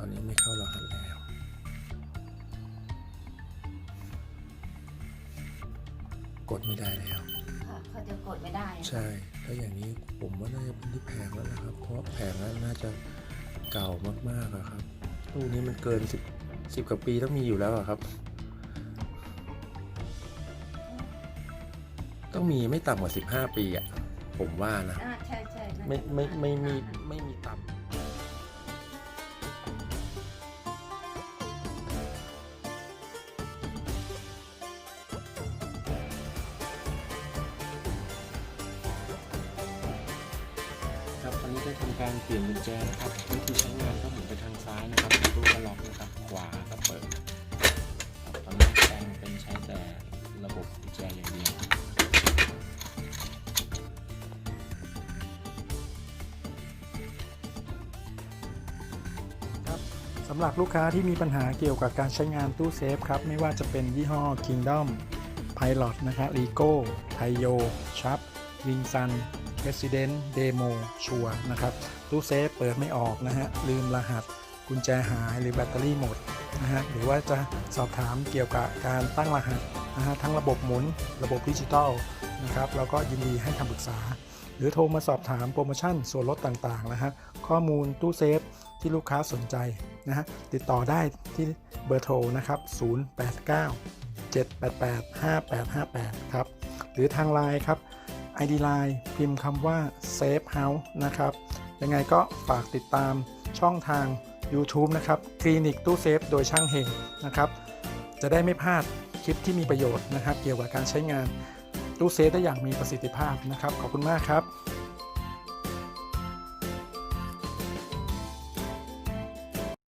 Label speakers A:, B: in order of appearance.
A: อนนี้ไม่เข้ารหัสแล้วกดไม่ได้แล้ว
B: ค่ะเขาจะกดไม่ได้
A: ใช่ ถ้าอย่างนี้ผมว่าน่าจะเป็นที่แผงแล้วนะครับ เพราะแผงนั้นน่าจะเก่ามากๆอะครับตู้นี้มันเกินสิบสิบกว่าปีต้องมีอยู่แล้วครับ ต้องมีไม่ต่ำกว่าสิบห้าปีอะผมว่านะ
B: อ่ใช่ใช่ะ
A: ไม่ไม่ไม่มีไม่มีต่ำ อนนี้ได้ทำการเปลี่ยนกุญแจนะครับวิธีใช้งานก็หมุนไปทางซ้ายนะครับตูก็ล็อกนะครับ ขวาก็เปิดตอนนี้แปลงเป็นใช้แต่ระบบกุญแจอย่างเดียว
C: สำหรับลูกค้าที่มีปัญหาเกี่ยวกับการใช้งานตู้เซฟครับ ไม่ว่าจะเป็นยี่ห้อ Kingdom Pilot นะครับ Rigo t a i y o Sharp Wing Sun Resident Demo ชัวนะครับตู้เซฟเปิดไม่ออกนะฮะลืมรหัสกุญแจหายหรือแบตเตอรี่หมดนะฮะหรือว่าจะสอบถามเกี่ยวกับการตั้งรหัสนะฮะทั้งระบบหมุนระบบดิจิตอลนะครับแล้วก็ยินดีให้คำปรึกษา หรือโทรมาสอบถามโปรโมชั่นส่วนลดต่างๆนะฮะข้อมูลตู้เซฟที่ลูกค้าสนใจนะฮะติดต่อได้ที่เบอร์โทรนะครับ 089 788 5858 ครับ หรือทางไลน์ครับ ID Line พิมพ์คำว่า Safe House นะครับ ยังไงก็ฝากติดตามช่องทาง YouTube นะครับ คลินิกตู้เซฟโดยช่างเฮงนะครับ จะได้ไม่พลาดคลิปที่มีประโยชน์นะครับ เกี่ยวกับการใช้งานตู้เซฟได้อย่างมีประสิทธิภาพนะครับ ขอบคุณมากครับ